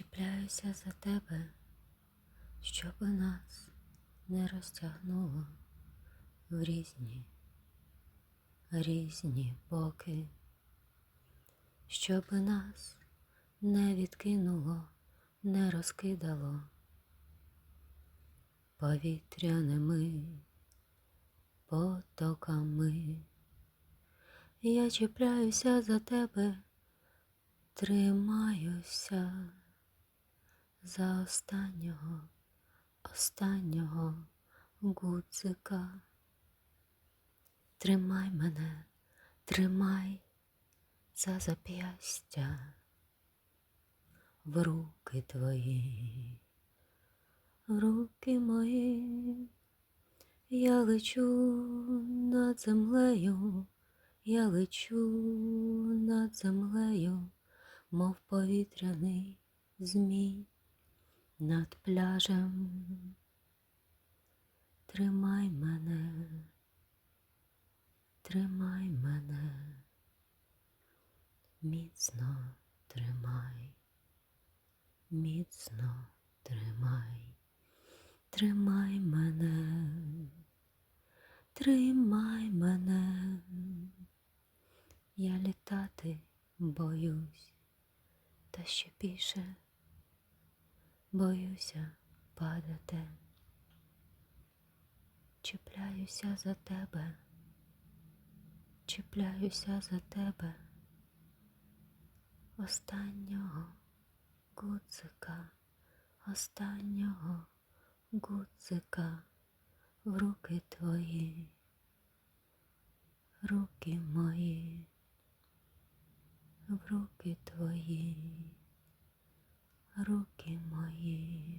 Чіпляюся за тебе, щоби нас не розтягнуло в різні, різні боки, щоби нас не відкинуло, не розкидало повітряними потоками. Я чіпляюся за тебе, тримаюся за останнього, останнього гудзика. Тримай мене, тримай за зап'ястя в руки твої, в руки мої. Я лечу над землею, я лечу над землею, мов повітряний змій над пляжем. Тримай мене, тримай мене, міцно тримай, міцно тримай, тримай мене, тримай мене, я літати боюсь, та ще більше боюся падати. Чіпляюся за тебе, чіпляюся за тебе, останнього гудзика, останнього гудзика в руки твої, руки мої, в руки твої, руки мої.